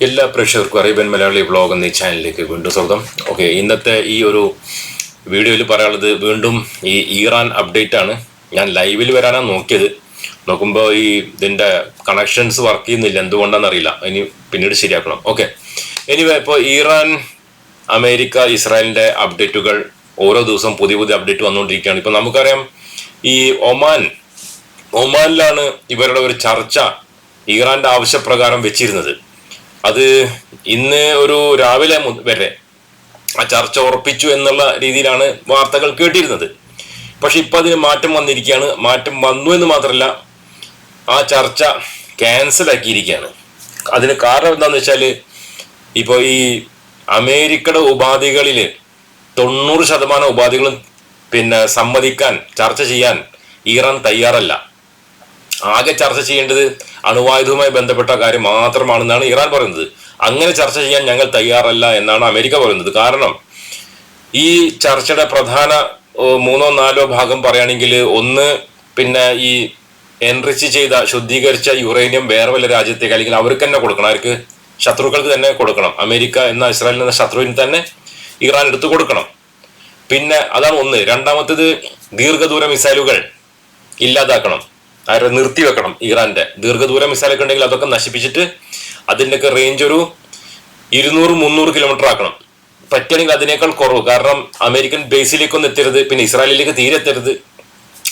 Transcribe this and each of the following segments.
എല്ലാ പ്രേക്ഷകർക്കും Arabian Malayali vlog എന്ന ഈ ചാനലിലേക്ക് വീണ്ടും സ്വാഗതം. ഓക്കെ ഇന്നത്തെ ഈ ഒരു വീഡിയോയിൽ പറയാനുള്ളത് വീണ്ടും ഈ ഇറാൻ അപ്ഡേറ്റ് ആണ്. ഞാൻ ലൈവിൽ വരാനാണ് നോക്കിയത്. നോക്കുമ്പോൾ ഈ ഇതിന്റെ കണക്ഷൻസ് വർക്ക് ചെയ്യുന്നില്ല. എന്തുകൊണ്ടാണെന്ന് അറിയില്ല. ഇനി പിന്നീട് ശരിയാക്കണം. ഓക്കെ എനിവേ ഇപ്പോൾ ഇറാൻ അമേരിക്ക ഇസ്രായേലിന്റെ അപ്ഡേറ്റുകൾ ഓരോ ദിവസവും പുതിയ പുതിയ അപ്ഡേറ്റ് വന്നുകൊണ്ടിരിക്കുകയാണ്. ഇപ്പോൾ നമുക്കറിയാം ഈ ഒമാൻ ഒമാനിലാണ് ഇവരുടെ ഒരു ചർച്ച ഇറാന്റെ ആവശ്യപ്രകാരം വെച്ചിരുന്നത്. അത് ഇന്ന് ഒരു രാവിലെ വരെ ആ ചർച്ച ഉറപ്പിച്ചു എന്നുള്ള രീതിയിലാണ് വാർത്തകൾ കേട്ടിരുന്നത്. പക്ഷെ ഇപ്പൊ അതിന് മാറ്റം വന്നിരിക്കുകയാണ്. മാറ്റം വന്നു എന്ന് മാത്രമല്ല ആ ചർച്ച ക്യാൻസൽ ആക്കിയിരിക്കുകയാണ്. അതിന് കാരണം എന്താണെന്ന് വെച്ചാൽ ഇപ്പോൾ ഈ അമേരിക്കയുടെ ഉപാധികളിൽ തൊണ്ണൂറ് ശതമാനം ഉപാധികളും പിന്നെ സമ്മതിക്കാൻ ചർച്ച ചെയ്യാൻ ഇറാൻ തയ്യാറല്ല. ആകെ ചർച്ച ചെയ്യേണ്ടത് അണുവായുധവുമായി ബന്ധപ്പെട്ട കാര്യം മാത്രമാണെന്നാണ് ഇറാൻ പറയുന്നത്. അങ്ങനെ ചർച്ച ചെയ്യാൻ ഞങ്ങൾ തയ്യാറല്ല എന്നാണ് അമേരിക്ക പറയുന്നത്. കാരണം ഈ ചർച്ചയുടെ പ്രധാന മൂന്നോ നാലോ ഭാഗം പറയുകയാണെങ്കിൽ ഒന്ന് പിന്നെ ഈ എൻറിച്ച് ചെയ്ത ശുദ്ധീകരിച്ച യുറേനിയം വേറെ വല്ല രാജ്യത്തേക്ക് അല്ലെങ്കിൽ അവർക്ക് തന്നെ കൊടുക്കണം. അവർക്ക് ശത്രുക്കൾക്ക് തന്നെ കൊടുക്കണം. അമേരിക്ക എന്ന ഇസ്രായേൽ എന്ന ശത്രുവിന് തന്നെ ഇറാൻ എടുത്തു കൊടുക്കണം. പിന്നെ അതാണ് ഒന്ന്. രണ്ടാമത്തേത് ദീർഘദൂര മിസൈലുകൾ ഇല്ലാതാക്കണം. അവരെ നിർത്തിവെക്കണം ഇറാന്റെ ദീർഘദൂര മിസൈലൊക്കെ ഉണ്ടെങ്കിൽ അതൊക്കെ നശിപ്പിച്ചിട്ട് അതിന്റെയൊക്കെ റേഞ്ച് ഒരു ഇരുന്നൂറ് മുന്നൂറ് കിലോമീറ്റർ ആക്കണം. പറ്റുകയാണെങ്കിൽ അതിനേക്കാൾ കുറവ്. കാരണം അമേരിക്കൻ ബേസിലേക്കൊന്നും എത്തരുത് പിന്നെ ഇസ്രായേലിലേക്ക് തീരെ എത്തരുത്.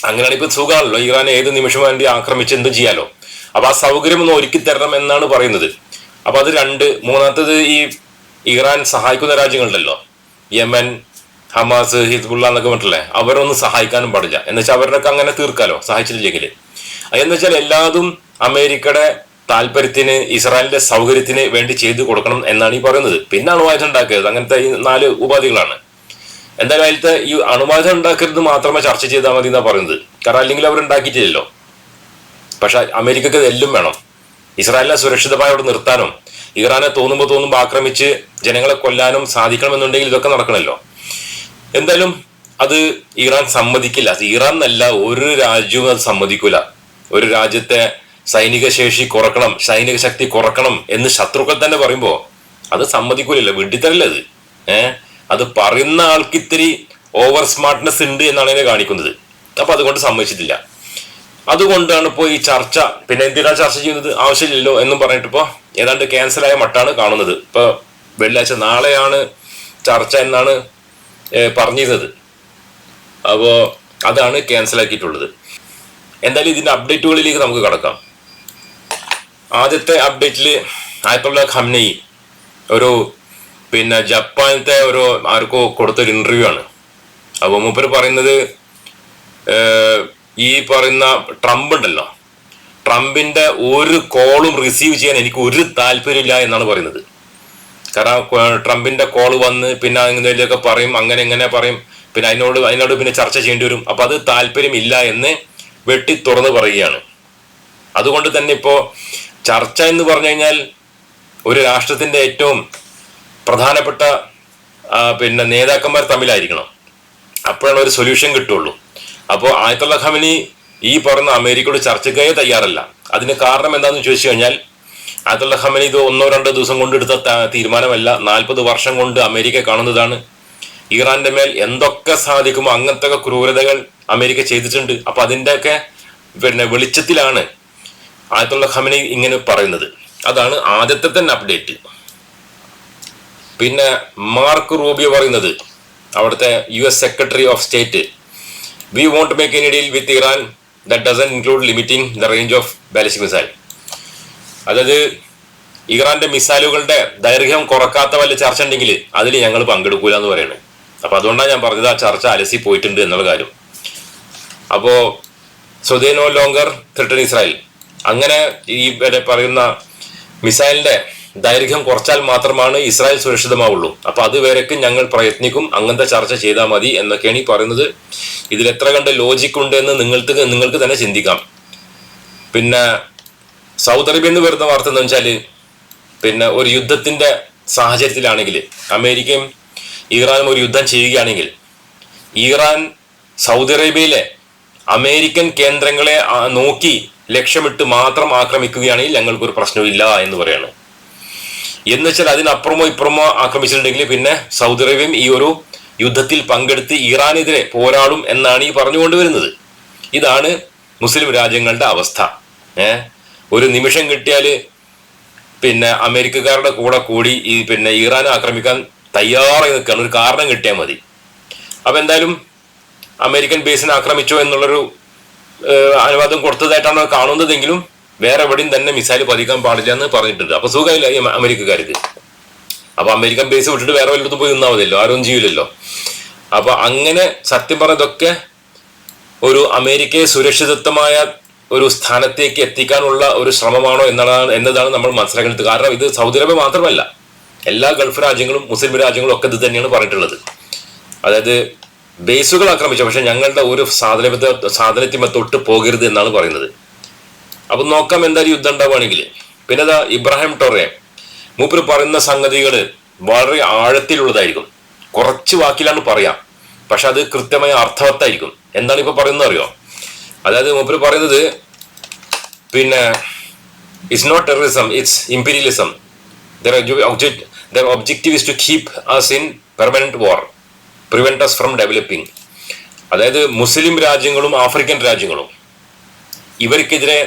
അങ്ങനെയാണ് ഇപ്പൊ സുഖമാണല്ലോ. ഇറാൻ ഏത് നിമിഷം വേണ്ടി ആക്രമിച്ച് എന്തും ചെയ്യാലോ. അപ്പൊ ആ സൗകര്യം ഒന്ന് ഒരുക്കി തരണം എന്നാണ് പറയുന്നത്. അപ്പൊ അത് രണ്ട്. മൂന്നാമത്തത് ഈ ഇറാൻ സഹായിക്കുന്ന രാജ്യങ്ങളുണ്ടല്ലോ. യമൻ ഹമാസ് ഹിസ്ബുള്ള എന്നൊക്കെ പറഞ്ഞിട്ടില്ലേ? അവരൊന്നും സഹായിക്കാനും പാടില്ല. എന്നുവെച്ചാൽ അവരുടെയൊക്കെ അങ്ങനെ തീർക്കാലോ സഹായിച്ചിട്ടില്ലെങ്കിൽ എന്ന് വെച്ചാൽ എല്ലാതും അമേരിക്കയുടെ താല്പര്യത്തിന് ഇസ്രായേലിന്റെ സൗകര്യത്തിന് വേണ്ടി ചെയ്തു കൊടുക്കണം എന്നാണ് ഈ പറയുന്നത്. പിന്നെ അണുവായുധം ഉണ്ടാക്കരുത്. അങ്ങനത്തെ ഈ നാല് ഉപാധികളാണ്. എന്തായാലും അതിലത്തെ ഈ അണുവായുധം ഉണ്ടാക്കരുത് മാത്രമേ ചർച്ച ചെയ്താൽ മതി എന്നാ പറയുന്നത്. കാരണം അല്ലെങ്കിൽ അവർ ഉണ്ടാക്കിയിട്ടില്ലല്ലോ. പക്ഷെ അമേരിക്കക്ക് എല്ലാം വേണം. ഇസ്രായേലിനെ സുരക്ഷിതമായി അവിടെ നിർത്താനും ഇറാനെ തോന്നുമ്പോൾ തോന്നുമ്പോൾ ആക്രമിച്ച് ജനങ്ങളെ കൊല്ലാനും സാധിക്കണമെന്നുണ്ടെങ്കിൽ ഇതൊക്കെ നടക്കണമല്ലോ എന്തായാലും അത് ഇറാൻ സമ്മതിക്കില്ല. ഇറാൻ എന്നല്ല ഒരു രാജ്യവും അത് സമ്മതിക്കൂല. ഒരു രാജ്യത്തെ സൈനിക ശേഷി കുറക്കണം സൈനിക ശക്തി കുറക്കണം എന്ന് ശത്രുക്കൾ തന്നെ പറയുമ്പോ അത് സമ്മതിക്കൂലല്ലോ. വിഡിത്തരല്ലേ അത്? ഏഹ് അത് പറയുന്ന ആൾക്ക് ഇത്തിരി ഓവർ സ്മാർട്ട്നെസ് ഉണ്ട് എന്നാണ് എന്നെ കാണിക്കുന്നത്. അപ്പൊ അതുകൊണ്ട് സമ്മതിച്ചിട്ടില്ല. അതുകൊണ്ടാണ് ഇപ്പോൾ ഈ ചർച്ച പിന്നെ എന്തിനാണ് ചർച്ച ചെയ്യുന്നത്? ആവശ്യമില്ലല്ലോ എന്നും പറഞ്ഞിട്ട് ഇപ്പോൾ ഏതാണ്ട് ക്യാൻസലായ മട്ടാണ് കാണുന്നത്. ഇപ്പൊ വെള്ളിയാഴ്ച നാളെയാണ് ചർച്ച എന്നാണ് പറഞ്ഞിരുന്നത്. അപ്പോൾ അതാണ് ക്യാൻസൽ ആക്കിയിട്ടുള്ളത്. എന്തായാലും ഇതിന്റെ അപ്ഡേറ്റുകളിലേക്ക് നമുക്ക് കടക്കാം. ആദ്യത്തെ അപ്ഡേറ്റിൽ ആയത്തുള്ള ഖംനയി ഒരു പിന്നെ ജപ്പാനത്തെ ഒരു ആർക്കോ കൊടുത്തൊരു ഇന്റർവ്യൂ ആണ്. അപ്പോൾ മൂപ്പർ പറയുന്നത് ഈ പറയുന്ന ട്രംപ് ഉണ്ടല്ലോ. ട്രംപിന്റെ ഒരു കോളും റിസീവ് ചെയ്യാൻ എനിക്ക് ഒരു താല്പര്യമില്ല എന്നാണ് പറയുന്നത്. കാരണം ട്രംപിന്റെ കോൾ വന്ന് പിന്നെ എന്തെങ്കിലുമൊക്കെ പറയും അങ്ങനെ ഇങ്ങനെ പറയും പിന്നെ അതിനോട് അതിനോട് പിന്നെ ചർച്ച ചെയ്യേണ്ടി വരും. അപ്പൊ അത് താല്പര്യമില്ല എന്ന് വെട്ടി തുറന്ന് പറയുകയാണ്. അതുകൊണ്ട് തന്നെ ഇപ്പോ ചർച്ച എന്ന് പറഞ്ഞു കഴിഞ്ഞാൽ ഒരു രാഷ്ട്രത്തിന്റെ ഏറ്റവും പ്രധാനപ്പെട്ട പിന്നെ നേതാക്കന്മാർ തമ്മിലായിരിക്കണം. അപ്പോഴാണ് ഒരു സൊല്യൂഷൻ കിട്ടുള്ളൂ. അപ്പോൾ ആയത്തുള്ള ഖമനി ഈ പറഞ്ഞ അമേരിക്കയുടെ ചർച്ചയ്ക്കേ തയ്യാറല്ല. അതിന് കാരണം എന്താണെന്ന് ചോദിച്ചു കഴിഞ്ഞാൽ ആയത്തുള്ള ഖമനി ഇത് ഒന്നോ രണ്ടോ ദിവസം കൊണ്ട് എടുത്ത തീരുമാനമല്ല. നാൽപ്പത് വർഷം കൊണ്ട് അമേരിക്ക കാണുന്നതാണ്. ഇറാന്റെ മേൽ എന്തൊക്കെ സാധിക്കുമോ അങ്ങനത്തെ ക്രൂരതകൾ അമേരിക്ക ചെയ്തിട്ടുണ്ട്. അപ്പൊ അതിന്റെയൊക്കെ പിന്നെ വെളിച്ചത്തിലാണ് ആയത്തുള്ള ഖമനി ഇങ്ങനെ പറയുന്നത്. അതാണ് ആദ്യത്തെ തന്നെ അപ്ഡേറ്റ് പിന്നെ മാർക്ക് റൂബിയോ പറയുന്നത് അവിടുത്തെ U S secretary of state we won't make any deal with Iran that doesn't include limiting the range of ballistic missile അതായത് ഇറാന്റെ മിസൈലുകളുടെ ദൈർഘ്യം കുറക്കാത്ത വല്ല ചർച്ച ഉണ്ടെങ്കിൽ അതിൽ ഞങ്ങൾ പങ്കെടുക്കൂല എന്ന് പറയുന്നത് അപ്പൊ അതുകൊണ്ടാണ് ഞാൻ പറഞ്ഞത് ആ ചർച്ച അലസി പോയിട്ടുണ്ട് എന്നുള്ള കാര്യം. അപ്പോ സ്വദേ നോ ലോങ്കർ ത്രിട്ടൺ ഇസ്രായേൽ അങ്ങനെ ഈ പറയുന്ന മിസൈലിന്റെ ദൈർഘ്യം കുറച്ചാൽ മാത്രമാണ് ഇസ്രായേൽ സുരക്ഷിതമാവുള്ളൂ. അപ്പൊ അതുവരെക്കും ഞങ്ങൾ പ്രയത്നിക്കും അങ്ങനത്തെ ചർച്ച ചെയ്താൽ മതി എന്നൊക്കെയാണ് ഈ പറയുന്നത്. ഇതിൽ എത്ര കണ്ട് ലോജിക് ഉണ്ട് എന്ന് നിങ്ങൾക്ക് നിങ്ങൾക്ക് തന്നെ ചിന്തിക്കാം. പിന്നെ സൗദി അറേബ്യ എന്ന് വരുന്ന വാർത്ത എന്ന് വെച്ചാൽ പിന്നെ ഒരു യുദ്ധത്തിന്റെ സാഹചര്യത്തിലാണെങ്കിൽ അമേരിക്കയും ഇറാനും ഒരു യുദ്ധം ചെയ്യുകയാണെങ്കിൽ ഇറാൻ സൗദി അറേബ്യയിലെ അമേരിക്കൻ കേന്ദ്രങ്ങളെ നോക്കി ലക്ഷ്യമിട്ട് മാത്രം ആക്രമിക്കുകയാണെങ്കിൽ ഞങ്ങൾക്കൊരു പ്രശ്നമില്ല എന്ന് പറയാണ്. എന്ന് വെച്ചാൽ അതിനപ്പുറമോ ഇപ്പുറമോ ആക്രമിച്ചിട്ടുണ്ടെങ്കിൽ പിന്നെ സൗദി അറേബ്യയും ഈ ഒരു യുദ്ധത്തിൽ പങ്കെടുത്ത് ഇറാനെതിരെ പോരാടും എന്നാണ് ഈ പറഞ്ഞുകൊണ്ടുവരുന്നത് ഇതാണ് മുസ്ലിം രാജ്യങ്ങളുടെ അവസ്ഥ. ഏ? ഒരു നിമിഷം കിട്ടിയാൽ പിന്നെ അമേരിക്കക്കാരുടെ കൂടെ കൂടി ഈ പിന്നെ ഇറാനെ ആക്രമിക്കാൻ തയ്യാറായി നിൽക്കുകയാണ്. ഒരു കാരണം കിട്ടിയാൽ മതി. അപ്പം എന്തായാലും അമേരിക്കൻ ബേസിനെ ആക്രമിച്ചോ എന്നുള്ളൊരു അനുവാദം കൊടുത്തതായിട്ടാണ് കാണുന്നതെങ്കിലും വേറെ എവിടെയും തന്നെ മിസൈൽ പതിക്കാൻ പാടില്ല എന്ന് പറഞ്ഞിട്ടുണ്ട്. അപ്പൊ സുഖമില്ല ഈ അമ- അമേരിക്കക്കാർക്ക്. അപ്പൊ അമേരിക്കൻ ബേസ് വിട്ടിട്ട് വേറെ വല്ലതും പോയി നിന്നാൽ മതിയല്ലോ ആരും ചെയ്യില്ലല്ലോ അപ്പൊ അങ്ങനെ സത്യം പറഞ്ഞതൊക്കെ ഒരു അമേരിക്കയെ സുരക്ഷിതത്വമായ ഒരു സ്ഥാനത്തേക്ക് എത്തിക്കാനുള്ള ഒരു ശ്രമമാണോ എന്നതാണ് എന്നതാണ് നമ്മൾ മനസ്സിലാക്കേണ്ടത്. കാരണം ഇത് സൗദി അറേബ്യ മാത്രമല്ല എല്ലാ ഗൾഫ് രാജ്യങ്ങളും മുസ്ലിം രാജ്യങ്ങളും ഒക്കെ ഇത് തന്നെയാണ് പറഞ്ഞിട്ടുള്ളത്. അതായത് ബേസുകൾ ആക്രമിച്ചു. പക്ഷെ ഞങ്ങളുടെ ഒരു സാധന സാധനത്തിമ തൊട്ട് പോകരുത് എന്നാണ് പറയുന്നത്. അപ്പൊ നോക്കാം എന്തായാലും യുദ്ധം ഉണ്ടാവുകയാണെങ്കിൽ. പിന്നെ ഇതാ ഇബ്രാഹിം ടൊറെ മൂപ്പർ പറയുന്ന സംഗതികൾ വളരെ ആഴത്തിലുള്ളതായിരിക്കും. കുറച്ച് വാക്കിലാണ് പറയാം. പക്ഷെ അത് കൃത്യമായ അർത്ഥവത്തായിരിക്കും. എന്താണ് ഇപ്പോൾ പറയുന്നത് അറിയോ? അതായത് മൂപ്പർ പറയുന്നത് പിന്നെ it's not terrorism it's imperialism their obje- is to keep us in keep us in us from developing അതായത് മുസ്ലിം രാജ്യങ്ങളും ആഫ്രിക്കൻ രാജ്യങ്ങളും. ഇവർക്കെതിരെ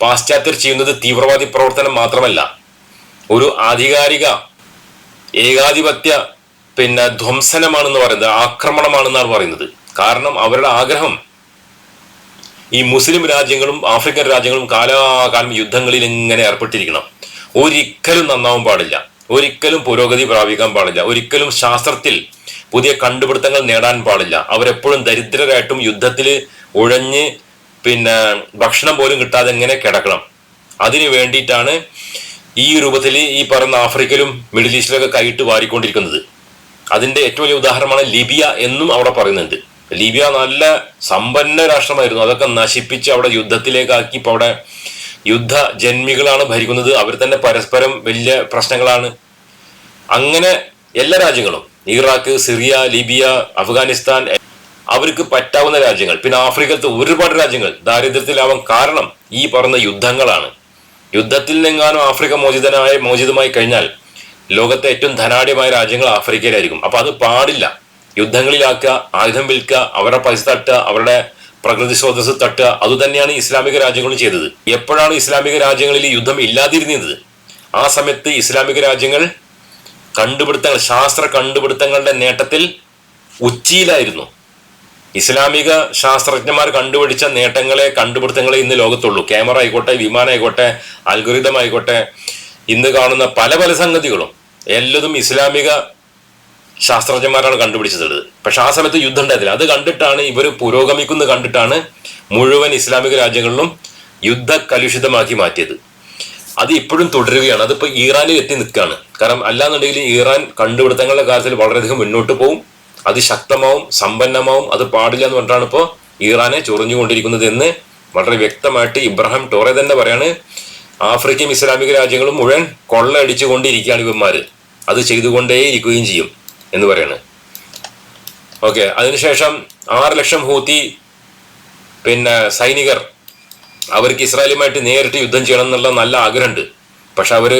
പാശ്ചാത്യർ ചെയ്യുന്നത് തീവ്രവാദി പ്രവർത്തനം മാത്രമല്ല. ഒരു ആധികാരിക ഏകാധിപത്യ പിന്നെ ധ്വംസനമാണെന്ന് പറയുന്നത് ആക്രമണമാണെന്നാണ് പറയുന്നത്. കാരണം അവരുടെ ആഗ്രഹം ഈ മുസ്ലിം രാജ്യങ്ങളും ആഫ്രിക്കൻ രാജ്യങ്ങളും കാലാകാലം യുദ്ധങ്ങളിൽ ഇങ്ങനെ ഏർപ്പെട്ടിരിക്കണം. ഒരിക്കലും നന്നാവാൻ പാടില്ല. ഒരിക്കലും പുരോഗതി പ്രാപിക്കാൻ പാടില്ല. ഒരിക്കലും ശാസ്ത്രത്തിൽ പുതിയ കണ്ടുപിടുത്തങ്ങൾ നേടാൻ പാടില്ല. അവരെപ്പോഴും ദരിദ്രരായിട്ടും യുദ്ധത്തിൽ ഉഴഞ്ഞ് പിന്നെ ഭക്ഷണം പോലും കിട്ടാതെ എങ്ങനെ കിടക്കണം. അതിനു വേണ്ടിയിട്ടാണ് ഈ രൂപത്തിൽ ഈ പറയുന്ന ആഫ്രിക്കയിലും മിഡിൽ ഈസ്റ്റിലൊക്കെ കൈയിട്ട് വാരിക്കൊണ്ടിരിക്കുന്നത്. അതിന്റെ ഏറ്റവും വലിയ ഉദാഹരണമാണ് ലിബിയ എന്നും അവിടെ പറയുന്നുണ്ട്. ലിബിയ നല്ല സമ്പന്ന രാഷ്ട്രമായിരുന്നു. അതൊക്കെ നശിപ്പിച്ച് അവിടെ യുദ്ധത്തിലേക്കാക്കി ഇപ്പൊ അവിടെ യുദ്ധ ജന്മികളാണ് ഭരിക്കുന്നത്. അവർ തന്നെ പരസ്പരം വലിയ പ്രശ്നങ്ങളാണ്. അങ്ങനെ എല്ലാ രാജ്യങ്ങളും ഇറാഖ് സിറിയ ലിബിയ അഫ്ഗാനിസ്ഥാൻ അവർക്ക് പറ്റാവുന്ന രാജ്യങ്ങൾ. പിന്നെ ആഫ്രിക്കത്തെ ഒരുപാട് രാജ്യങ്ങൾ. ദാരിദ്ര്യത്തിലാവാൻ കാരണം ഈ പറഞ്ഞ യുദ്ധങ്ങളാണ്. യുദ്ധത്തിൽ നിന്നെങ്ങാനും ആഫ്രിക്ക മോചിതനായ മോചിതമായി കഴിഞ്ഞാൽ ലോകത്തെ ഏറ്റവും ധനാഢ്യമായ രാജ്യങ്ങൾ ആഫ്രിക്കയിലായിരിക്കും. അപ്പൊ അത് പാടില്ല. യുദ്ധങ്ങളിലാക്കുക ആയുധം വിൽക്കുക അവരുടെ പൈസ തട്ടുക അവരുടെ പ്രകൃതി സ്രോതസ് തട്ടുക അതുതന്നെയാണ് ഇസ്ലാമിക രാജ്യങ്ങളും ചെയ്തത്. എപ്പോഴാണ് ഇസ്ലാമിക രാജ്യങ്ങളിൽ യുദ്ധം ഇല്ലാതിരുന്നത്? ആ സമയത്ത് ഇസ്ലാമിക രാജ്യങ്ങൾ കണ്ടുപിടുത്തങ്ങൾ ശാസ്ത്ര കണ്ടുപിടുത്തങ്ങളുടെ നേട്ടത്തിൽ ഉച്ചിയിലായിരുന്നു. ഇസ്ലാമിക ശാസ്ത്രജ്ഞന്മാർ കണ്ടുപിടിച്ച നേട്ടങ്ങളെ കണ്ടുപിടുത്തങ്ങളെ ഇന്ന് ലോകത്തുള്ളൂ. ക്യാമറ ആയിക്കോട്ടെ വിമാനം ആയിക്കോട്ടെ അൽഗുരിതം ആയിക്കോട്ടെ ഇന്ന് കാണുന്ന പല പല സംഗതികളും എല്ലതും ഇസ്ലാമിക ശാസ്ത്രജ്ഞന്മാരാണ് കണ്ടുപിടിച്ചിട്ടുള്ളത് പക്ഷെ ആ സമയത്ത് യുദ്ധം ഉണ്ടായതില്ല അത് കണ്ടിട്ടാണ് ഇവർ പുരോഗമിക്കുന്നത് കണ്ടിട്ടാണ് മുഴുവൻ ഇസ്ലാമിക രാജ്യങ്ങളിലും യുദ്ധ കലുഷിതമാക്കി മാറ്റിയത്. അത് ഇപ്പോഴും തുടരുകയാണ്. അതിപ്പോൾ ഇറാനിൽ എത്തി നിൽക്കുകയാണ്. കാരണം അല്ലാന്നുണ്ടെങ്കിൽ ഇറാൻ കണ്ടുപിടുത്തങ്ങളുടെ കാര്യത്തിൽ വളരെയധികം മുന്നോട്ട് പോകും അത് ശക്തമാവും സമ്പന്നമാവും അത് പാടില്ല എന്ന് പറഞ്ഞിട്ടാണ് ഇപ്പോൾ ഇറാനെ ചൊറിഞ്ഞുകൊണ്ടിരിക്കുന്നത് എന്ന് വളരെ വ്യക്തമായിട്ട് ഇബ്രാഹിം ടോറെ തന്നെ പറയാണ്. ആഫ്രിക്കയും ഇസ്ലാമിക രാജ്യങ്ങളും മുഴുവൻ കൊള്ളയടിച്ചുകൊണ്ടിരിക്കുകയാണ് ഇവന്മാർ അത് ചെയ്തുകൊണ്ടേയിരിക്കുകയും ചെയ്യും എന്ന് പറയാണ്. ഓക്കെ അതിനുശേഷം ആറ് ലക്ഷം ഹൂത്തി പിന്നെ സൈനികർ അവർക്ക് ഇസ്രായേലുമായിട്ട് നേരിട്ട് യുദ്ധം ചെയ്യണം എന്നുള്ള നല്ല ആഗ്രഹമുണ്ട്. പക്ഷെ അവർ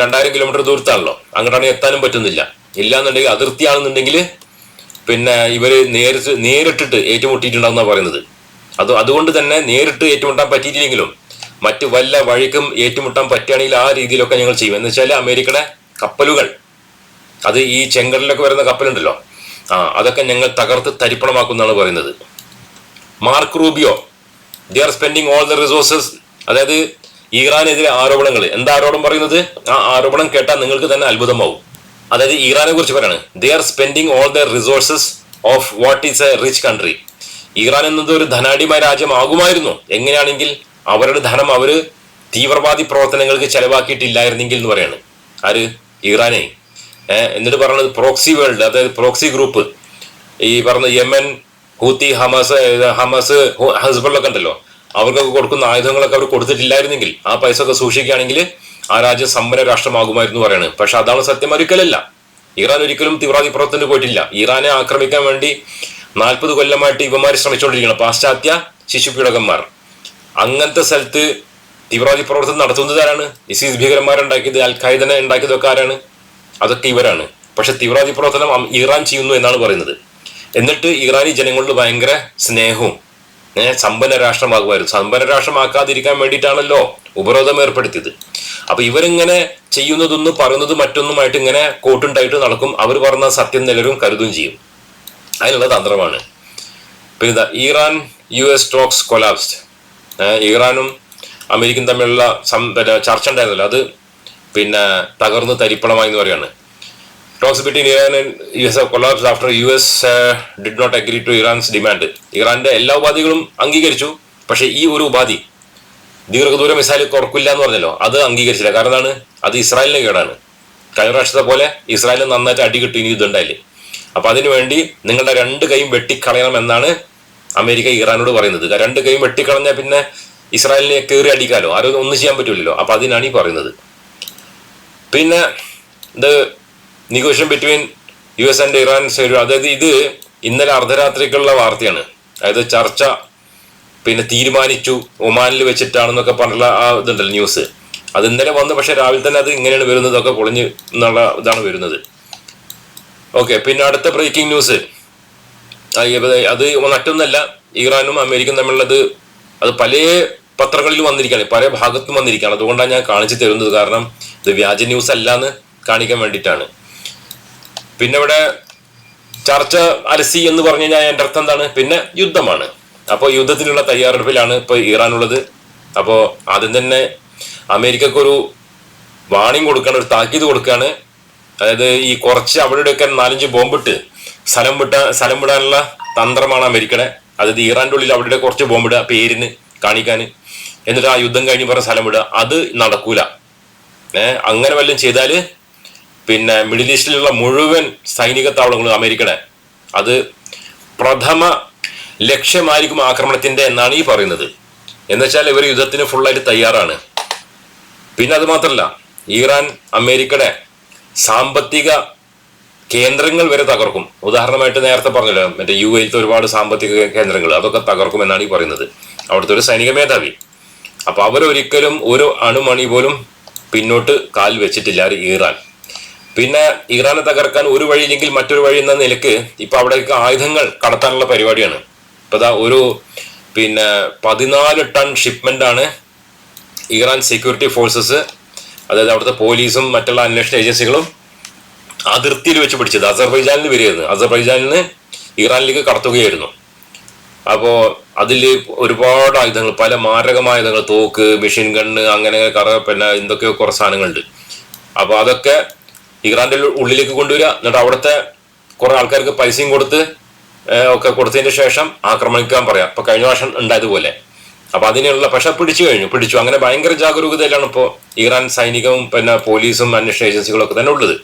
രണ്ടായിരം കിലോമീറ്റർ ദൂരത്താണല്ലോ. അങ്ങോട്ടാണെങ്കിൽ എത്താനും പറ്റുന്നില്ല. ഇല്ലാന്നുണ്ടെങ്കിൽ അതിർത്തിയാണെന്നുണ്ടെങ്കിൽ പിന്നെ ഇവർ നേരിട്ട് നേരിട്ടിട്ട് ഏറ്റുമുട്ടിയിട്ടുണ്ടാവുന്ന പറയുന്നത്. അത് അതുകൊണ്ട് തന്നെ നേരിട്ട് ഏറ്റുമുട്ടാൻ പറ്റിയിട്ടില്ലെങ്കിലും മറ്റ് വല്ല വഴിക്കും ഏറ്റുമുട്ടാൻ പറ്റുകയാണെങ്കിൽ ആ രീതിയിലൊക്കെ ഞങ്ങൾ ചെയ്യും. എന്ന് വെച്ചാൽ അമേരിക്കയുടെ കപ്പലുകൾ. അത് ഈ ചെങ്കടലിലൊക്കെ വരുന്ന കപ്പലുണ്ടല്ലോ. ആ അതൊക്കെ ഞങ്ങൾ തകർത്ത് തരിപ്പണമാക്കുന്നതാണ് പറയുന്നത്. Mark Rubio they are spending all the resources അതായത് ഇറാനെതിരെ ആരോപണങ്ങൾ. എന്താ ആരോപണം പറയുന്നത്? ആ ആരോപണം കേട്ടാൽ നിങ്ങൾക്ക് തന്നെ അത്ഭുതമാവും. അതായത് ഇറാനെ കുറിച്ച് പറയാണ്. They are spending all the resources of what is a rich country Iran എന്നത് ഒരു ധനാഢ്യമായ രാജ്യമാകുമായിരുന്നു. എങ്ങനെയാണെങ്കിൽ അവരുടെ ധനം അവർ തീവ്രവാദി പ്രവർത്തനങ്ങൾക്ക് ചെലവാക്കിയിട്ടില്ലായിരുന്നെങ്കിൽ എന്ന് പറയാണ്. ആര്? ഇറാനെ. എന്നിട്ട് പറയുന്നത് പ്രോക്സി വേൾഡ് അതായത് പ്രോക്സി ഗ്രൂപ്പ് ഈ പറഞ്ഞ Yemen Houthi Hamas Hamas Hezbollah ഉണ്ടല്ലോ അവർക്കൊക്കെ കൊടുക്കുന്ന ആയുധങ്ങളൊക്കെ അവർ കൊടുത്തിട്ടില്ലായിരുന്നെങ്കിൽ ആ പൈസ ഒക്കെ സൂക്ഷിക്കുകയാണെങ്കിൽ ആ രാജ്യം സമ്പന്ന രാഷ്ട്രമാകുമായിരുന്നു പറയുന്നത് പക്ഷെ അതാണ് സത്യം. ഒരിക്കലല്ല. ഇറാൻ ഒരിക്കലും തീവ്രവാദി പ്രവർത്തനത്തിന് പോയിട്ടില്ല. ഇറാനെ ആക്രമിക്കാൻ വേണ്ടി നാൽപ്പത് കൊല്ലമായിട്ട് ഇവന്മാർ ശ്രമിച്ചുകൊണ്ടിരിക്കണം പാശ്ചാത്യ ശിശുപീഡകന്മാർ. അങ്ങനത്തെ സ്ഥലത്ത് തീവ്രവാദി പ്രവർത്തനം നടത്തുന്നത് ആരാണ്? ഇസീസ് ഭീകരന്മാരുണ്ടാക്കിയത് അൽ ഖായിദനെ ഉണ്ടാക്കിയതൊക്കെ ആരാണ്? അതൊക്കെ ഇവരാണ്. പക്ഷെ തീവ്രവാദി പ്രവർത്തനം ഇറാൻ ചെയ്യുന്നു എന്നാണ് പറയുന്നത്. എന്നിട്ട് ഇറാനി ജനങ്ങളിൽ ഭയങ്കര സ്നേഹവും സമ്പന്ന രാഷ്ട്രമാകുമായിരുന്നു സമ്പന്ന രാഷ്ട്രമാക്കാതിരിക്കാൻ വേണ്ടിയിട്ടാണല്ലോ ഉപരോധം ഏർപ്പെടുത്തിയത്. അപ്പൊ ഇവരിങ്ങനെ ചെയ്യുന്നതൊന്നും പറയുന്നത് മറ്റൊന്നുമായിട്ട് ഇങ്ങനെ കോട്ടുണ്ടായിട്ട് നടക്കും. അവർ പറഞ്ഞ സത്യം നിലരും കരുതും ചെയ്യും. അതിനുള്ള തന്ത്രമാണ്. പിന്നെ Iran U S talks collapsed ഇറാനും അമേരിക്കയും തമ്മിലുള്ള സം- ചർച്ച ഉണ്ടായിരുന്നല്ലോ. അത് പിന്നെ തകർന്ന് തരിപ്പണമായി എന്ന് പറയാണ് talks between Iran and US have collapsed after US uh, did not agree to Iran's demand. ഇറാന്റെ എല്ലാ ഉപാധികളും അംഗീകരിച്ചു. പക്ഷേ ഈ ഒരു ഉപാധി ദീർഘദൂര മിസൈൽ കുറക്കില്ല എന്ന് പറഞ്ഞല്ലോ. അത് അംഗീകരിച്ചില്ല. കാരണം എന്താണ്? അത് ഇസ്രായേലിന് കേടാണ്. കഴിഞ്ഞ പ്രാവശ്യത്തെ പോലെ ഇസ്രായേലിന് നന്നായിട്ട് അടി കിട്ടി ഇനി ഇതുണ്ടായില്ലേ. അപ്പോൾ അതിനുവേണ്ടി നിങ്ങളുടെ രണ്ട് കൈയും വെട്ടിക്കളയണം എന്നാണ് അമേരിക്ക ഇറാനോട് പറയുന്നത്. രണ്ട് കൈയും വെട്ടിക്കളഞ്ഞാൽ പിന്നെ ഇസ്രായേലിനെ കയറി അടിക്കാലോ? ആരും ഒന്നും ചെയ്യാൻ പറ്റില്ലല്ലോ അപ്പോൾ അതിനാണ് ഈ പറയുന്നത്. പിന്നെ ഇത് negotiation between U S and Iran side അതായത് ഇത് ഇന്നലെ അർദ്ധരാത്രിക്കുള്ള വാർത്തയാണ്. അതായത് ചർച്ച പിന്നെ തീരുമാനിച്ചു ഒമാനിൽ വെച്ചിട്ടാണെന്നൊക്കെ പറഞ്ഞുള്ള ആ ഇതുണ്ടല്ലോ ന്യൂസ് അത് ഇന്നലെ വന്നു പക്ഷെ രാവിലെ തന്നെ അത് ഇങ്ങനെയാണ് വരുന്നത് ഒക്കെ പൊളിഞ്ഞ് എന്നുള്ള ഇതാണ് വരുന്നത്. ഓക്കെ പിന്നെ അടുത്ത ബ്രേക്കിംഗ് ന്യൂസ് അത് മറ്റൊന്നല്ല ഇറാനും അമേരിക്കയും തമ്മിലുള്ളത് അത് പല പത്രങ്ങളിലും വന്നിരിക്കുകയാണ് പല ഭാഗത്തും വന്നിരിക്കുകയാണ്. അതുകൊണ്ടാണ് ഞാൻ കാണിച്ചു തരുന്നത്. കാരണം ഇത് വ്യാജ ന്യൂസ് അല്ല എന്ന് കാണിക്കാൻ വേണ്ടിയിട്ടാണ്. പിന്നെ ഇവിടെ ചർച്ച അലസി എന്ന് പറഞ്ഞു കഴിഞ്ഞാൽ എന്റെ അർത്ഥം എന്താണ്? പിന്നെ യുദ്ധമാണ്. അപ്പോൾ യുദ്ധത്തിനുള്ള തയ്യാറെടുപ്പിലാണ് ഇപ്പോൾ ഇറാനുള്ളത്. അപ്പോൾ ആദ്യം തന്നെ അമേരിക്കക്കൊരു വാണിംഗ് കൊടുക്കുകയാണ് ഒരു താക്കീത് കൊടുക്കുകയാണ് അതായത് ഈ കുറച്ച് അവിടെയൊക്കെ നാലഞ്ച് ബോംബിട്ട് സ്ഥലം വിട്ട സ്ഥലം വിടാനുള്ള തന്ത്രമാണ് അമേരിക്കയുടെ. അതായത് ഇറാന്റെ ഉള്ളിൽ അവിടെ കുറച്ച് ബോംബിടുക പേരിന് കാണിക്കാൻ എന്നിട്ട് ആ യുദ്ധം കഴിഞ്ഞ് പറഞ്ഞ സ്ഥലം വിടുക. അത് നടക്കൂല. ഏഹ് അങ്ങനെ വല്ലതും ചെയ്താൽ പിന്നെ മിഡിൽ ഈസ്റ്റിലുള്ള മുഴുവൻ സൈനിക താവളങ്ങളും അമേരിക്കയുടെ. അത് പ്രഥമ ലക്ഷ്യമായിരിക്കും ആക്രമണത്തിന്റെ എന്നാണ് ഈ പറയുന്നത്. എന്നുവെച്ചാൽ ഇവർ യുദ്ധത്തിന് ഫുള്ളായിട്ട് തയ്യാറാണ്. പിന്നെ അത് മാത്രമല്ല ഇറാൻ അമേരിക്കയുടെ സാമ്പത്തിക കേന്ദ്രങ്ങൾ വരെ തകർക്കും. ഉദാഹരണമായിട്ട് നേരത്തെ പറഞ്ഞല്ലോ മറ്റേ യു എയിലത്തെ ഒരുപാട് സാമ്പത്തിക കേന്ദ്രങ്ങൾ അതൊക്കെ തകർക്കും എന്നാണ് ഈ പറയുന്നത്. അവിടുത്തെ ഒരു സൈനിക മേധാവി. അപ്പൊ അവരൊരിക്കലും ഒരു അണുമണി പോലും പിന്നോട്ട് കാൽ വെച്ചിട്ടില്ല ഇറാൻ. പിന്നെ ഇറാനെ തകർക്കാൻ ഒരു വഴിയില്ലെങ്കിൽ മറ്റൊരു വഴി എന്ന നിലയ്ക്ക് ഇപ്പൊ അവിടേക്ക് ആയുധങ്ങൾ കടത്താനുള്ള പരിപാടിയാണ്. ഇപ്പൊ ഒരു പിന്നെ പതിനാല് ടൺ ഷിപ്മെന്റ് ആണ് ഇറാൻ സെക്യൂരിറ്റി ഫോഴ്സസ് അതായത് അവിടുത്തെ പോലീസും മറ്റുള്ള അന്വേഷണ ഏജൻസികളും അതിർത്തിയിൽ വെച്ച് പിടിച്ചത്. അസർബൈജാനിൽ വരികയായിരുന്നു. അസർബൈജാനിൽ ഇറാനിലേക്ക് കടത്തുകയായിരുന്നു. അപ്പോൾ അതിൽ ഒരുപാട് ആയുധങ്ങൾ പല മാരകമായ ആയുധങ്ങൾ തോക്ക് മെഷീൻ ഗണ്ണ് അങ്ങനെ കറ പിന്നെ എന്തൊക്കെയോ കുറേ സാധനങ്ങളുണ്ട്. അപ്പോൾ അതൊക്കെ ഇറാന്റെ ഉള്ളിലേക്ക് കൊണ്ടുവരിക. എന്നിട്ട് അവിടുത്തെ കുറെ ആൾക്കാർക്ക് പൈസയും കൊടുത്ത് ഒക്കെ കൊടുത്തതിന് ശേഷം ആക്രമിക്കാൻ പറയാം. അപ്പൊ കഴിഞ്ഞ വർഷം ഉണ്ടായതുപോലെ. അപ്പൊ അതിനുള്ള പക്ഷെ പിടിച്ചു കഴിഞ്ഞു പിടിച്ചു. അങ്ങനെ ഭയങ്കര ജാഗരൂകതയിലാണ് ഇപ്പോൾ ഇറാൻ സൈനികവും പിന്നെ പോലീസും അന്വേഷണ ഏജൻസികളും ഒക്കെ തന്നെ ഉള്ളത്.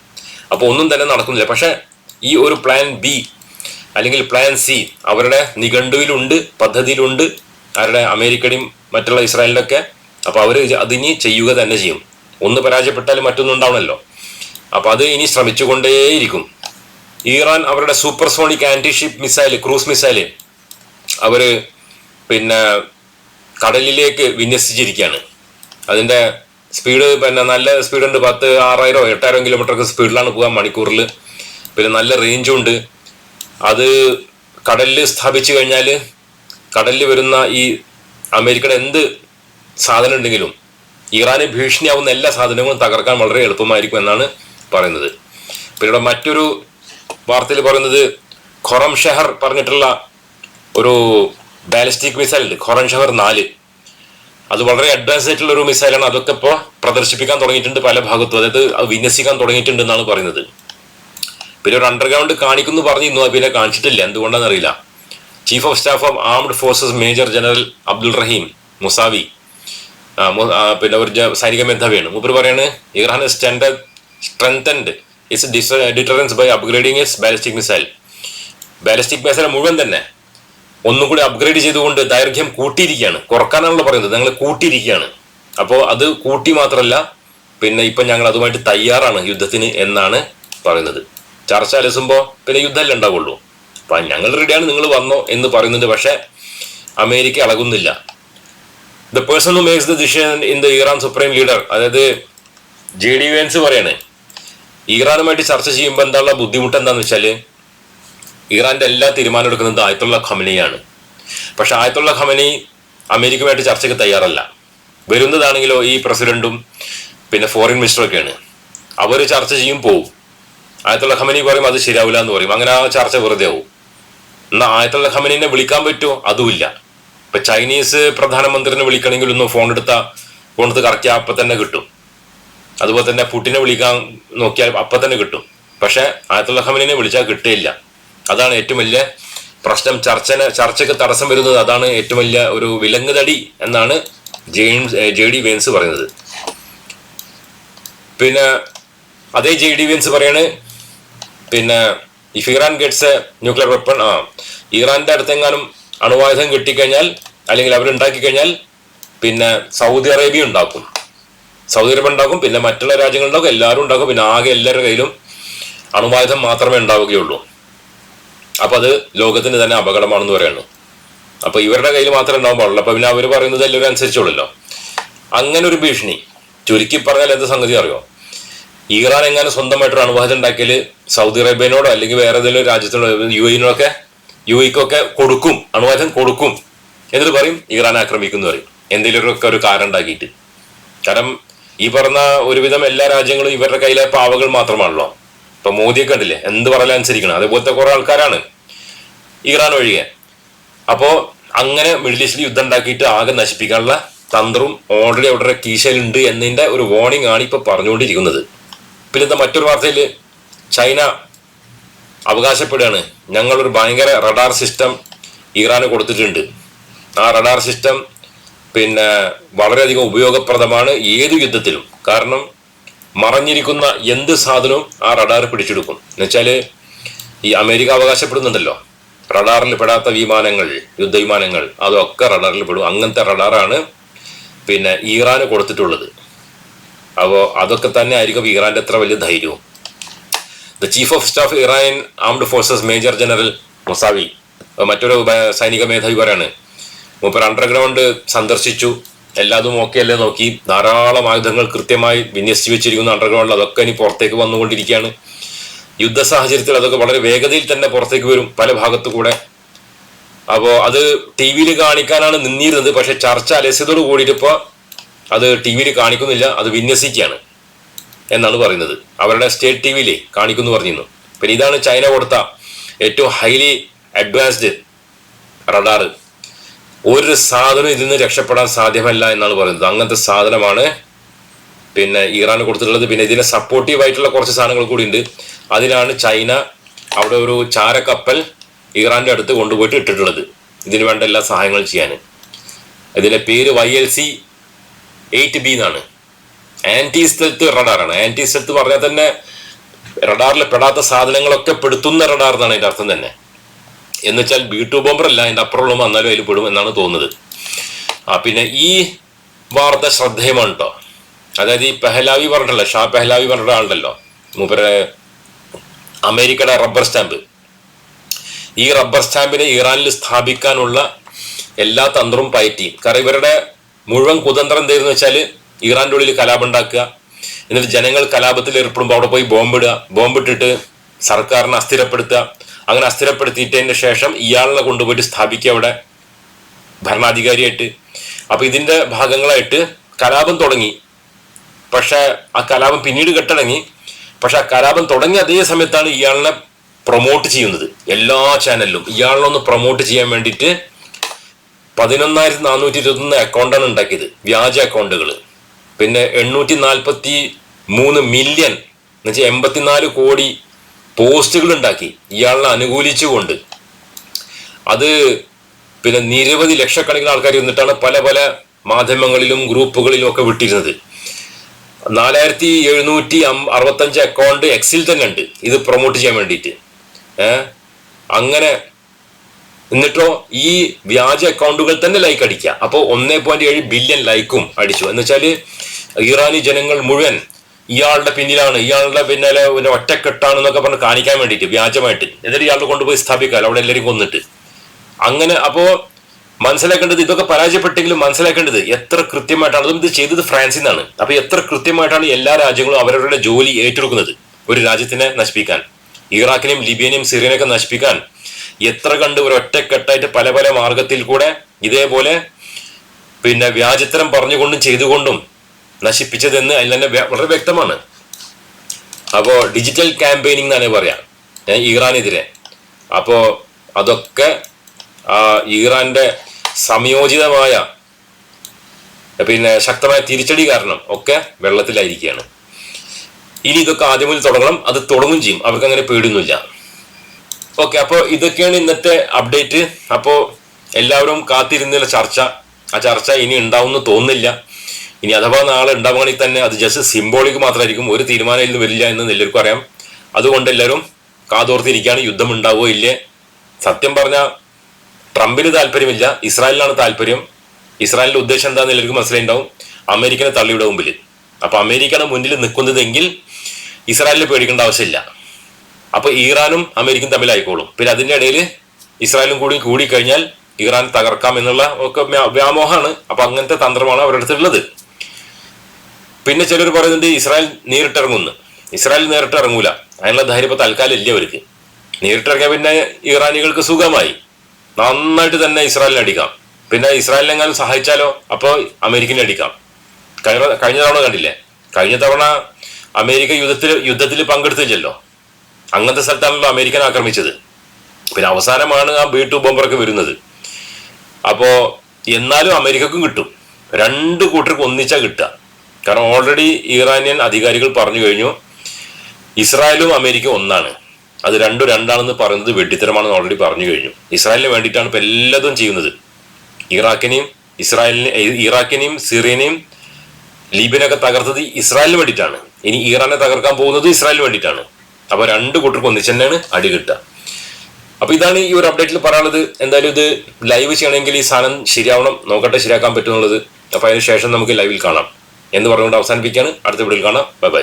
അപ്പൊ ഒന്നും തന്നെ നടക്കുന്നില്ല. പക്ഷെ ഈ ഒരു പ്ലാൻ ബി അല്ലെങ്കിൽ പ്ലാൻ സി അവരുടെ നിഘണ്ടുവിലുണ്ട് പദ്ധതിയിലുണ്ട്. അവരുടെ അമേരിക്കയുടെയും മറ്റുള്ള ഇസ്രായേലിന്റെ ഒക്കെ അപ്പൊ അവർ അതിനി ചെയ്യുക തന്നെ ചെയ്യും. ഒന്ന് പരാജയപ്പെട്ടാൽ മറ്റൊന്നും ഉണ്ടാവണമല്ലോ. അപ്പൊ അത് ഇനി ശ്രമിച്ചുകൊണ്ടേയിരിക്കും. ഇറാൻ അവരുടെ supersonic antiship missile cruise missile അവർ പിന്നെ കടലിലേക്ക് വിന്യസിച്ചിരിക്കുകയാണ്. അതിന്റെ സ്പീഡ് പിന്നെ നല്ല സ്പീഡുണ്ട് പത്ത് ആറായിരോ എട്ടായിരം കിലോമീറ്റർ ഒക്കെ സ്പീഡിലാണ് പോകാൻ മണിക്കൂറിൽ പിന്നെ നല്ല റേഞ്ചും ഉണ്ട്. അത് കടലിൽ സ്ഥാപിച്ചു കഴിഞ്ഞാൽ കടലിൽ വരുന്ന ഈ അമേരിക്കയുടെ എന്ത് സാധനം ഉണ്ടെങ്കിലും ഇറാന് ഭീഷണിയാവുന്ന എല്ലാ സാധനങ്ങളും തകർക്കാൻ വളരെ എളുപ്പമായിരിക്കും എന്നാണ് പറയുന്നത്. പിന്നെ ഇവിടെ മറ്റൊരു വാർത്തയിൽ പറയുന്നത് ഖൊറം ഷെഹർ പറഞ്ഞിട്ടുള്ള ഒരു ബാലിസ്റ്റിക് മിസൈൽ ഉണ്ട് ഖൊറം ഷെഹർ നാല്. അത് വളരെ അഡ്വാൻസ് ആയിട്ടുള്ള ഒരു മിസൈലാണ്. അതൊക്കെ ഇപ്പോൾ പ്രദർശിപ്പിക്കാൻ തുടങ്ങിയിട്ടുണ്ട് പല ഭാഗത്തും. അതായത് അത് വിന്യസിക്കാൻ തുടങ്ങിയിട്ടുണ്ട് എന്നാണ് പറയുന്നത്. പിന്നെ ഒരു അണ്ടർഗ്രൗണ്ട് കാണിക്കുന്നു പറഞ്ഞിരുന്നു അത് പിന്നെ കാണിച്ചിട്ടില്ല. എന്തുകൊണ്ടാണെന്ന് അറിയില്ല. Chief of staff of armed forces major general Abdul Rahim Mousavi പിന്നെ ഒരു സൈനിക മേധാവിയാണ്. മൂപ്പർ പറയാണ് Iran standard strengthened is deterrence by upgrading is ballistic missile ballistic missile മുഴുവൻ തന്നെ ഒന്നും കൂടി അപ്ഗ്രേഡ് ചെയ്തുകൊണ്ട് ദൈർഘ്യം കൂട്ടിയിരിക്കുകയാണ്. കുറക്കാനാണല്ലോ പറയുന്നത്. ഞങ്ങൾ കൂട്ടിയിരിക്കുകയാണ്. അപ്പോൾ അത് കൂട്ടി മാത്രമല്ല പിന്നെ ഇപ്പം ഞങ്ങൾ അതുമായിട്ട് തയ്യാറാണ് യുദ്ധത്തിന് എന്നാണ് പറയുന്നത്. ചർച്ച അലസുമ്പോൾ പിന്നെ യുദ്ധമല്ലേ ഉണ്ടാവുള്ളൂ. അപ്പം ഞങ്ങൾ റെഡിയാണ് നിങ്ങൾ വന്നോ എന്ന് പറയുന്നുണ്ട്. പക്ഷേ America അളകുന്നില്ല the person who makes the decision in the Iran supreme leader അതായത് ജെ ഡി വെൻസ് പറയാണ് ഇറാനുമായിട്ട് ചർച്ച ചെയ്യുമ്പോൾ എന്താണുള്ള ബുദ്ധിമുട്ട് എന്താണെന്ന് വെച്ചാൽ ഇറാന്റെ എല്ലാ തീരുമാനം എടുക്കുന്നത് ആയത്തുള്ള ഖമനിയാണ്. പക്ഷെ ആയത്തുള്ള ഖമനി അമേരിക്കയുമായിട്ട് ചർച്ചയ്ക്ക് തയ്യാറല്ല. വരുന്നതാണെങ്കിലോ ഈ പ്രസിഡന്റും പിന്നെ ഫോറിൻ മിനിസ്റ്ററൊക്കെയാണ്. അവർ ചർച്ച ചെയ്യും പോവും. ആയത്തുള്ള ഖമനി പറയും അത് ശരിയാവില്ല എന്ന് പറയും. അങ്ങനെ ആ ചർച്ച വെറുതെ ആവും. എന്നാൽ ആയത്തുള്ള ഖമനിനെ വിളിക്കാൻ പറ്റുമോ? അതുമില്ല ഇപ്പൊ ചൈനീസ് പ്രധാനമന്ത്രിനെ വിളിക്കണമെങ്കിൽ ഒന്ന് ഫോൺ എടുത്താൽ ഫോൺ എടുത്ത് കറക്റ്റ് അപ്പം തന്നെ കിട്ടും. അതുപോലെ തന്നെ പുട്ടിനെ വിളിക്കാൻ നോക്കിയാൽ അപ്പൊ തന്നെ കിട്ടും. പക്ഷെ ആയത്തുള്ള ഹമനിനെ വിളിച്ചാൽ കിട്ടില്ല അതാണ് ഏറ്റവും വലിയ പ്രശ്നം. ചർച്ചനെ ചർച്ചയ്ക്ക് തടസ്സം വരുന്നത് അതാണ് ഏറ്റവും വലിയ ഒരു വിലങ്ങുതടി എന്നാണ് ജെയിംസ് ജെ ഡി വെയിൻസ് പറയുന്നത്. പിന്നെ അതേ ജെ ഡി വെയിൻസ് പറയാണ് പിന്നെ if Iran gets nuclear weapon ആ ഇറാന്റെ അടുത്തെങ്ങാനും അണുവായുധം കിട്ടിക്കഴിഞ്ഞാൽ അല്ലെങ്കിൽ അവരുണ്ടാക്കി കഴിഞ്ഞാൽ പിന്നെ സൗദി അറേബ്യ ഉണ്ടാക്കും. സൗദി അറേബ്യ ഉണ്ടാക്കും പിന്നെ മറ്റുള്ള രാജ്യങ്ങളുണ്ടാക്കും എല്ലാവരും ഉണ്ടാക്കും പിന്നെ ആകെ എല്ലാവരുടെ കയ്യിലും അണുവായുധം മാത്രമേ ഉണ്ടാവുകയുള്ളൂ. അപ്പോൾ അത് ലോകത്തിന് തന്നെ അപകടമാണെന്ന് പറയുന്നു. അപ്പോൾ ഇവരുടെ കയ്യിൽ മാത്രമേ ഉണ്ടാവാൻ പാടുള്ളൂ. അപ്പോൾ പിന്നെ അവർ പറയുന്നത് എല്ലാവരും അനുസരിച്ചോളല്ലോ അങ്ങനെ ഒരു ഭീഷണി ചുരുക്കി പറഞ്ഞാൽ എന്ത് സംഗതി അറിയോ? ഇറാൻ എങ്ങനെ സ്വന്തമായിട്ടൊരു അണുവായുധം ഉണ്ടാക്കിയാൽ സൗദി അറേബ്യനോടോ അല്ലെങ്കിൽ വേറെ ഏതെങ്കിലും രാജ്യത്തിനോടോ യു എനോടൊക്കെ യു എക്കൊക്കെ കൊടുക്കും അണുവായുധം കൊടുക്കും. എന്നിട്ട് പറയും ഇറാൻ ആക്രമിക്കുന്നു പറയും. എന്തെങ്കിലും ഒക്കെ ഒരു കാരണം ഉണ്ടാക്കിയിട്ട്. കാരണം ഈ പറഞ്ഞ ഒരുവിധം എല്ലാ രാജ്യങ്ങളും ഇവരുടെ കയ്യിലെ പാവകൾ മാത്രമാണല്ലോ. ഇപ്പൊ മോദിയെ കണ്ടില്ലേ? എന്ത് പറയാൻ അനുസരിക്കണം. അതേപോലത്തെ കുറെ ആൾക്കാരാണ് ഇറാൻ ഒഴികെ. അപ്പോ അങ്ങനെ മിഡിൽ ഈസ്റ്റിൽ യുദ്ധം ഉണ്ടാക്കിയിട്ട് ആകെ നശിപ്പിക്കാനുള്ള തന്ത്രവും ഓൾറെഡി അവിടെ കീശയിലുണ്ട് എന്നതിന്റെ ഒരു വാർണിംഗ് ആണ് ഇപ്പൊ പറഞ്ഞുകൊണ്ടിരിക്കുന്നത്. പിന്നെ എന്താ മറ്റൊരു വാർത്തയിൽ ചൈന അവകാശപ്പെടുകയാണ്. ഞങ്ങളൊരു ഭയങ്കര റഡാർ സിസ്റ്റം ഇറാന് കൊടുത്തിട്ടുണ്ട്. ആ റഡാർ സിസ്റ്റം പിന്നെ വളരെയധികം ഉപയോഗപ്രദമാണ് ഏത് യുദ്ധത്തിലും. കാരണം മറഞ്ഞിരിക്കുന്ന എന്ത് സാധനവും ആ റഡാർ പിടിച്ചെടുക്കും. എന്നുവെച്ചാൽ ഈ അമേരിക്ക അവകാശപ്പെടുന്നുണ്ടല്ലോ. റഡാറിൽ പെടാത്ത വിമാനങ്ങൾ യുദ്ധവിമാനങ്ങൾ അതൊക്കെ റഡാറിൽ പെടും. അങ്ങനത്തെ റഡാറാണ് പിന്നെ ഇറാന് കൊടുത്തിട്ടുള്ളത്. അപ്പോൾ അതൊക്കെ തന്നെ ആയിരിക്കും ഇറാന്റെ എത്ര വലിയ ധൈര്യവും. The chief of staff Iran armed forces major general Mousavi മറ്റൊരു സൈനിക മേധാവി പറയാണ് മൂപ്പർ അണ്ടർഗ്രൗണ്ട് സന്ദർശിച്ചു. എല്ലാതും ഓക്കെ അല്ലേ നോക്കി. ധാരാളം ആയുധങ്ങൾ കൃത്യമായി വിന്യസിച്ച് വെച്ചിരിക്കുന്നു അണ്ടർഗ്രൗണ്ടിൽ അതൊക്കെ ഇനി പുറത്തേക്ക് വന്നുകൊണ്ടിരിക്കുകയാണ്. യുദ്ധ സാഹചര്യത്തിൽ അതൊക്കെ വളരെ വേഗതയിൽ തന്നെ പുറത്തേക്ക് വരും പല ഭാഗത്തു കൂടെ. അപ്പോൾ അത് ടി വിയിൽ കാണിക്കാനാണ് നിന്നിരുന്നത്. പക്ഷെ ചർച്ച അലസ്യതോട് കൂടിയിട്ടിപ്പോൾ അത് ടി വിയിൽ കാണിക്കുന്നില്ല. അത് വിന്യസിക്കുകയാണ് എന്നാണ് പറയുന്നത്. അവരുടെ സ്റ്റേറ്റ് ടി വിയിലേ കാണിക്കുന്നു പറഞ്ഞിരുന്നു. പിന്നെ ഇതാണ് ചൈന കൊടുത്ത ഏറ്റവും ഹൈലി അഡ്വാൻസ്ഡ് റഡാർ ഒരു സാധനം ഇതിൽ നിന്ന് രക്ഷപ്പെടാൻ സാധ്യമല്ല എന്നാണ് പറയുന്നത്. അങ്ങനത്തെ സാധനമാണ് പിന്നെ ഇറാൻ കൊടുത്തിട്ടുള്ളത്. പിന്നെ ഇതിനെ സപ്പോർട്ടീവ് ആയിട്ടുള്ള കുറച്ച് സാധനങ്ങൾ കൂടി ഉണ്ട്. അതിനാണ് ചൈന അവിടെ ഒരു ചാരക്കപ്പൽ ഇറാന്റെ അടുത്ത് കൊണ്ടുപോയിട്ട് ഇട്ടിട്ടുള്ളത്. ഇതിന് വേണ്ട എല്ലാ സഹായങ്ങളും ചെയ്യാൻ. ഇതിന്റെ പേര് Y L C eight B എന്നാണ്. ആന്റി സ്ഥലത്ത് റഡാറാണ് ആന്റി സ്ഥലത്ത് പറഞ്ഞാൽ തന്നെ റഡാറിൽ പെടാത്ത സാധനങ്ങളൊക്കെ പെടുത്തുന്ന റഡാർ എന്നാണ് അതിന്റെ അർത്ഥം തന്നെ. എന്ന് വെച്ചാൽ ബി ബോംബർ അല്ല അതിന്റെ അപ്പുറമുള്ള വന്നാലും അതിൽ പെടും എന്നാണ് തോന്നുന്നത്. ആ പിന്നെ ഈ വാർത്ത ശ്രദ്ധേയമാണ് കേട്ടോ അതായത് ഈ പെഹലാവി പറഞ്ഞിട്ടല്ലോ ഷാ പെഹലാവി പറഞ്ഞ ആളുണ്ടല്ലോ. മൂപ്പരെ അമേരിക്കയുടെ റബ്ബർ സ്റ്റാമ്പ്. ഈ റബ്ബർ സ്റ്റാമ്പിനെ ഇറാനിൽ സ്ഥാപിക്കാനുള്ള എല്ലാ തന്ത്രവും പയറ്റി കാരണം ഇവരുടെ മുഴുവൻ കുതന്ത്രം എന്തായിരുന്നു വെച്ചാൽ ഇറാന്റെ ഉള്ളിൽ കലാപം ഉണ്ടാക്കുക. എന്നിട്ട് ജനങ്ങൾ കലാപത്തിൽ ഏർപ്പെടുമ്പോൾ അവിടെ പോയി ബോംബിടുക ബോംബിട്ടിട്ട് സർക്കാരിനെ അസ്ഥിരപ്പെടുത്തുക. അങ്ങനെ അസ്ഥിരപ്പെടുത്തിയിട്ടതിന് ശേഷം ഇയാളിനെ കൊണ്ടുപോയിട്ട് സ്ഥാപിക്കുക അവിടെ ഭരണാധികാരിയായിട്ട്. അപ്പൊ ഇതിന്റെ ഭാഗങ്ങളായിട്ട് കലാപം തുടങ്ങി. പക്ഷെ ആ കലാപം പിന്നീട് കെട്ടടങ്ങി. പക്ഷെ ആ കലാപം തുടങ്ങിയ അതേ സമയത്താണ് ഇയാളിനെ പ്രൊമോട്ട് ചെയ്യുന്നത്. എല്ലാ ചാനലിലും ഇയാളിനൊന്ന് പ്രൊമോട്ട് ചെയ്യാൻ വേണ്ടിയിട്ട് പതിനൊന്നായിരത്തി നാനൂറ്റി ഇരുപത്തൊന്ന് അക്കൗണ്ടാണ് ഉണ്ടാക്കിയത്. വ്യാജ അക്കൗണ്ടുകൾ പിന്നെ എണ്ണൂറ്റി നാൽപ്പത്തി മൂന്ന് മില്യൺ എന്നുവെച്ചാൽ എൺപത്തിനാല് കോടി പോസ്റ്റുകൾ ഉണ്ടാക്കി. ഇയാളിനെ അനുകൂലിച്ചുകൊണ്ട്. അത് പിന്നെ നിരവധി ലക്ഷക്കണക്കിന് ആൾക്കാർ ഇരുന്നിട്ടാണ് പല പല മാധ്യമങ്ങളിലും ഗ്രൂപ്പുകളിലും ഒക്കെ വിട്ടിരുന്നത്. നാലായിരത്തി എഴുന്നൂറ്റി അറുപത്തഞ്ച് അക്കൗണ്ട് എക്സിൽ തന്നെ ഉണ്ട്. ഇത് പ്രൊമോട്ട് ചെയ്യാൻ വേണ്ടിയിട്ട്. അങ്ങനെ എന്നിട്ടോ ഈ വ്യാജ അക്കൗണ്ടുകൾ തന്നെ ലൈക്ക് അടിക്കുക. അപ്പോൾ ഒന്നേ പോയിന്റ് ഏഴ് ബില്യൺ ലൈക്കും അടിച്ചു. എന്ന് വെച്ചാൽ ഇറാനി ജനങ്ങൾ മുഴുവൻ ഇയാളുടെ പിന്നിലാണ്. ഇയാളുടെ പിന്നാലെ ഒറ്റക്കെട്ടാണ് എന്നൊക്കെ പറഞ്ഞ് കാണിക്കാൻ വേണ്ടിയിട്ട് വ്യാജമായിട്ട്. എന്നിട്ട് ഇയാളുടെ കൊണ്ടുപോയി സ്ഥാപിക്കാമല്ലോ അവിടെ എല്ലാവരും കൊന്നിട്ട്. അങ്ങനെ അപ്പോ മനസ്സിലാക്കേണ്ടത് ഇതൊക്കെ പരാജയപ്പെട്ടെങ്കിലും മനസ്സിലാക്കേണ്ടത് എത്ര കൃത്യമായിട്ടാണ്. അതും ഇത് ചെയ്തത് ഫ്രാൻസിൽ നിന്നാണ്. അപ്പൊ എത്ര കൃത്യമായിട്ടാണ് എല്ലാ രാജ്യങ്ങളും അവരവരുടെ ജോലി ഏറ്റെടുക്കുന്നത് ഒരു രാജ്യത്തിനെ നശിപ്പിക്കാൻ. ഇറാഖിനെയും ലിബിയനെയും സിറിയനെയൊക്കെ നശിപ്പിക്കാൻ. എത്ര കണ്ട് ഒരു ഒറ്റക്കെട്ടായിട്ട് പല പല മാർഗത്തിൽ കൂടെ ഇതേപോലെ പിന്നെ വ്യാജത്തരം പറഞ്ഞുകൊണ്ടും ചെയ്തുകൊണ്ടും നശിപ്പിച്ചതെന്ന് അതിൽ തന്നെ വളരെ വ്യക്തമാണ്. അപ്പോൾ ഡിജിറ്റൽ ക്യാമ്പയിനിങ് എന്നാണ് പറയാം. ഇറാനെതിരെ. അപ്പോൾ അതൊക്കെ ആ ഇറാന്റെ സംയോജിതമായ പിന്നെ ശക്തമായ തിരിച്ചടി കാരണം ഒക്കെ വെള്ളത്തിലായിരിക്കുകയാണ്. ഇനി ഇതൊക്കെ ആദ്യം മുതൽ തുടങ്ങണം. അത് തുടങ്ങും ചെയ്യും. അവർക്ക് അങ്ങനെ പേടിയൊന്നുമില്ല. ഓക്കെ അപ്പോൾ ഇതൊക്കെയാണ് ഇന്നത്തെ അപ്ഡേറ്റ്. അപ്പോൾ എല്ലാവരും കാത്തിരുന്നുള്ള ചർച്ച. ആ ചർച്ച ഇനി ഉണ്ടാവുമെന്ന് തോന്നുന്നില്ല. ഇനി അഥവാ നാളെ ഉണ്ടാവുകയാണെങ്കിൽ തന്നെ അത് ജസ്റ്റ് സിംബോളിക് മാത്രമായിരിക്കും. ഒരു തീരുമാനം ഇതിൽ വരില്ല എന്ന് എല്ലാവർക്കും അറിയാം. അതുകൊണ്ട് എല്ലാവരും കാതോർത്തിരിക്കുകയാണ്. യുദ്ധം ഉണ്ടാവുകയോ ഇല്ലേ? സത്യം പറഞ്ഞാൽ ട്രംപിന് താല്പര്യമില്ല. ഇസ്രായേലിനാണ് താല്പര്യം. ഇസ്രായേലിന്റെ ഉദ്ദേശം എന്താണെന്ന് എല്ലാവർക്കും മനസ്സിലായിണ്ടാവും അമേരിക്കനെ തള്ളിയുടെ മുമ്പിൽ അപ്പൊ അമേരിക്കയുടെ മുന്നിൽ നിൽക്കുന്നതെങ്കിൽ ഇസ്രായേലിനെ പേടിക്കേണ്ട ആവശ്യമില്ല. അപ്പൊ ഇറാനും അമേരിക്കയും തമ്മിലായിക്കോളും. പിന്നെ അതിന്റെ ഇടയിൽ ഇസ്രായേലും കൂടി കൂടിക്കഴിഞ്ഞാൽ ഇറാൻ തകർക്കാം എന്നുള്ള ഒക്കെ വ്യാമോഹമാണ്. അപ്പൊ അങ്ങനത്തെ തന്ത്രമാണ് അവരുടെ അടുത്തുള്ളത്. പിന്നെ ചിലർ പറയുന്നുണ്ട് ഇസ്രായേൽ നേരിട്ടിറങ്ങുന്നു ഇസ്രായേൽ നേരിട്ട് ഇറങ്ങൂല അതിനുള്ള ധൈര്യം ഇപ്പോൾ തൽക്കാലം ഇല്ല അവർക്ക് നേരിട്ടിറങ്ങിയ പിന്നെ ഇറാനികൾക്ക് സുഖമായി. നന്നായിട്ട് തന്നെ ഇസ്രായേലിനെ അടിക്കാം. പിന്നെ ഇസ്രായേലിനെങ്ങാനും സഹായിച്ചാലോ? അപ്പോൾ അമേരിക്കനെ അടിക്കാം. കഴിഞ്ഞ കഴിഞ്ഞ തവണ കണ്ടില്ലേ? കഴിഞ്ഞ തവണ അമേരിക്ക യുദ്ധത്തിൽ യുദ്ധത്തിൽ പങ്കെടുത്തില്ലല്ലോ. അങ്ങനത്തെ സ്ഥലത്താണല്ലോ അമേരിക്കൻ ആക്രമിച്ചത്. പിന്നെ അവസാനമാണ് ആ ബി ടു ബോംബറൊക്കെ വരുന്നത്. അപ്പോൾ എന്നാലും അമേരിക്കക്കും കിട്ടും. രണ്ട് കൂട്ടർക്ക് ഒന്നിച്ചാ കിട്ടുക. കാരണം ഓൾറെഡി ഇറാനിയൻ അധികാരികൾ പറഞ്ഞു കഴിഞ്ഞു ഇസ്രായേലും അമേരിക്ക ഒന്നാണ്. അത് രണ്ടും രണ്ടാണെന്ന് പറയുന്നത് വെട്ടിത്തരമാണെന്ന് ഓൾറെഡി പറഞ്ഞു കഴിഞ്ഞു. ഇസ്രായേലിന് വേണ്ടിയിട്ടാണ് ഇപ്പം എല്ലാതും ചെയ്യുന്നത്. ഇറാഖിനെയും ഇസ്രായേലിനെ ഇറാഖിനെയും സിറിയനെയും ലീബിനൊക്കെ തകർത്തത് ഇസ്രായേലിന് വേണ്ടിയിട്ടാണ്. ഇനി ഇറാനെ തകർക്കാൻ പോകുന്നത് ഇസ്രായേലിന് വേണ്ടിയിട്ടാണ്. അപ്പോൾ രണ്ട് കൂട്ടർക്ക് ഒന്നിച്ച് തന്നെയാണ് അടി കിട്ടുക. അപ്പൊ ഇതാണ് ഈ ഒരു അപ്ഡേറ്റിൽ പറയാനുള്ളത്. എന്തായാലും ഇത് ലൈവ് ചെയ്യണമെങ്കിൽ ഈ സാധനം ശരിയാവണം നോക്കട്ടെ ശരിയാക്കാൻ പറ്റുന്നുള്ളത് അപ്പൊ അതിന് ശേഷം നമുക്ക് ലൈവിൽ കാണാം. എന്ന് പറഞ്ഞുകൊണ്ട് അവസാനിപ്പിക്കുകയാണ്. അടുത്ത വീഡിയോയിൽ കാണാം. Bye bye.